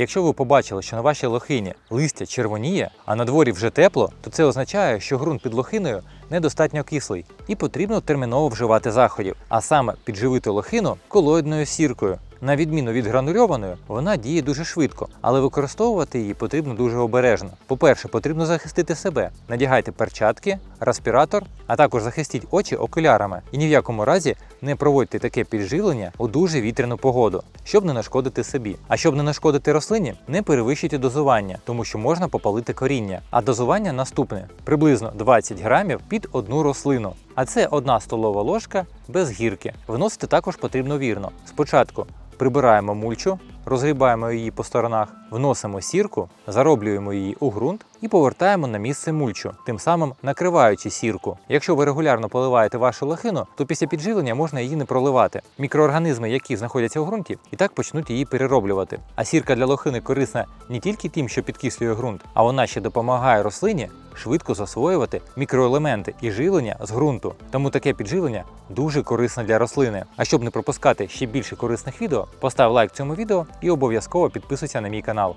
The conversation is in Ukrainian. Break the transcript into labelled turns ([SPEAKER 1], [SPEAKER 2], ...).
[SPEAKER 1] Якщо ви побачили, що на вашій лохині листя червоніє, а на дворі вже тепло, то це означає, що ґрунт під лохиною недостатньо кислий і потрібно терміново вживати заходів, а саме підживити лохину колоїдною сіркою. На відміну від гранульованої, вона діє дуже швидко, але використовувати її потрібно дуже обережно. По-перше, потрібно захистити себе. Надягайте перчатки, респіратор, а також захистіть очі окулярами. І ні в якому разі не проводьте таке підживлення у дуже вітряну погоду, щоб не нашкодити собі. А щоб не нашкодити рослині, не перевищуйте дозування, тому що можна попалити коріння. А дозування наступне: приблизно 20 грамів під одну рослину. А це одна столова ложка без гірки. Вносити також потрібно вірно. Спочатку прибираємо мульчу, розгрібаємо її по сторонах, вносимо сірку, зароблюємо її у ґрунт і повертаємо на місце мульчу, тим самим накриваючи сірку. Якщо ви регулярно поливаєте вашу лохину, то після підживлення можна її не проливати. Мікроорганізми, які знаходяться у ґрунті, і так почнуть її перероблювати. А сірка для лохини корисна не тільки тим, що підкислює ґрунт, а вона ще допомагає рослині швидко засвоювати мікроелементи і живлення з ґрунту. Тому таке підживлення дуже корисне для рослини. А щоб не пропускати ще більше корисних відео, постав лайк цьому відео і обов'язково підписуйся на мій канал.